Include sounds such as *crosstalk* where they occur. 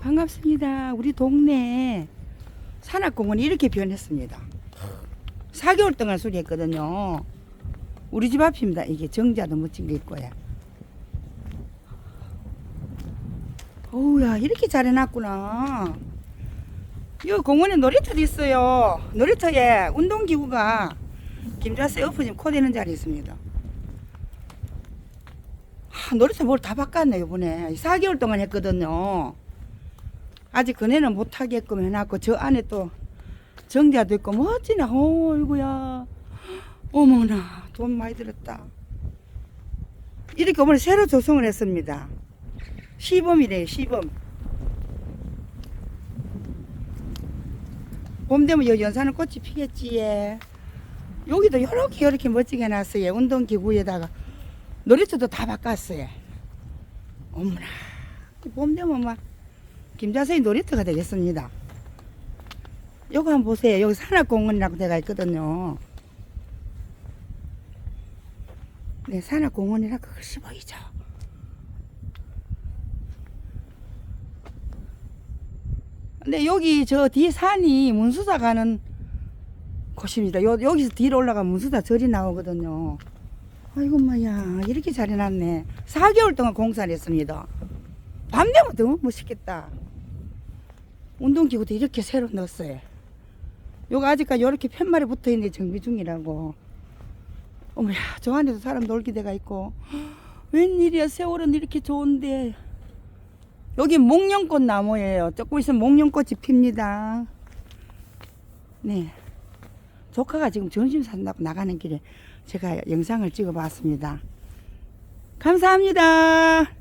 반갑습니다. 우리 동네 산악공원이 이렇게 변했습니다. 4개월 동안 수리했거든요. 우리 집 앞입니다. 이게 정자도 멋진 게 있고요. 어우야 이렇게 잘 해놨구나. 이 공원에 놀이터도 있어요. 놀이터에 운동기구가 김자세 엎어지면 코대는 자리 있습니다. 아, 놀이터 뭘 다 바꿨네 이번에 4개월 동안 했거든요. 아직 그네는 못하게끔 해놨고 저 안에 또 정자도 있고 멋지나 어이구야. 어머나 돈 많이 들었다. 이렇게 오늘 새로 조성을 했습니다. 시범이래요 시범. 봄 되면 여기 연산은 꽃이 피겠지 예. 여기도 이렇게 이렇게 멋지게 해놨어요. 운동기구에다가 놀이터도 다 바꿨어요. 어머나 봄 되면 막 김자세의 놀이터가 되겠습니다. 요거 한번 보세요. 여기 산악공원이라고 데가 있거든요. 네, 산악공원이라고 글씨 보이죠? 근데 여기 저 뒤에 산이 문수사 가는 곳입니다. 요, 여기서 뒤로 올라가면 문수사 절이 나오거든요. 아이고, 마야 이렇게 잘 해놨네. 4개월 동안 공사를 했습니다. 밤 되면 더 멋있겠다. 운동기구도 이렇게 새로 넣었어요. 요거 아직까지 이렇게 팻말이 붙어 있는데 정비 중이라고. 어머야, 저 안에도 사람 놀기 데가 있고. *gasps* 웬일이야, 세월은 이렇게 좋은데. 여기 목련꽃 나무예요. 조금 있으면 목련꽃이 핍니다. 네. 조카가 지금 점심 산다고 나가는 길에 제가 영상을 찍어 봤습니다. 감사합니다.